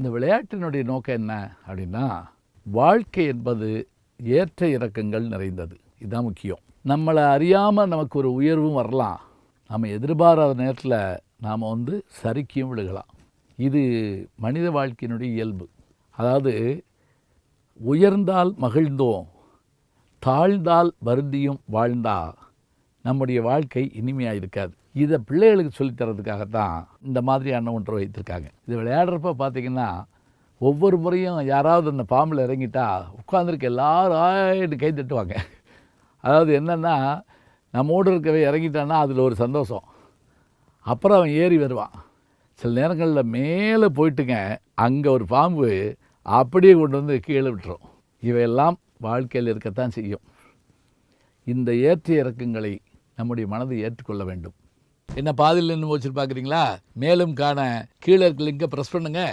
இந்த விளையாட்டினுடைய நோக்கம் என்ன அப்படின்னா வாழ்க்கை என்பது ஏற்ற இறக்கங்கள் நிறைந்தது. இதுதான் முக்கியம். நம்மளை அறியாமல் நமக்கு ஒரு உயர்வும் வரலாம். நம்ம எதிர்பாராத நேரத்தில் நாம் வந்து சறுக்கியும் விழுகலாம். இது மனித வாழ்க்கையினுடைய இயல்பு. அதாவது உயர்ந்தால் மகிழ்ந்தோம் தாழ்ந்தால் வருந்தியும் வாழ்ந்தா நம்முடைய வாழ்க்கை இனிமையாக இருக்காது இதை பிள்ளைகளுக்கு சொல்லித்தரதுக்காகத்தான் இந்த மாதிரியான ஒன்றை வைத்திருக்காங்க. இது விளையாடுறப்ப பார்த்தீங்கன்னா ஒவ்வொரு முறையும் யாராவது அந்த பாம்பில் இறங்கிட்டா உட்காந்துருக்க எல்லாரும் ஆயிட்டு கை தட்டுவாங்க. அதாவது என்னென்னா நம்மோடு இருக்கவே இறங்கிட்டான்னா அதில் ஒரு சந்தோஷம். அப்புறம் அவன் ஏறி வருவான். சில நேரங்களில் மேலே போயிட்டுங்க அங்கே ஒரு பாம்பு அப்படியே கொண்டு வந்து கீழே விட்டுரும். இவையெல்லாம் வாழ்க்கையில் இருக்கத்தான் செய்யும். இந்த ஏற்ற இறக்கங்களை நம்முடைய மனதை ஏற்றுக்கொள்ள வேண்டும். என்ன பாதியில் நின்று வச்சுட்டு பார்க்குறீங்களா மேலும் காண கீழே இருக்க லிங்கை ப்ரெஸ் பண்ணுங்கள்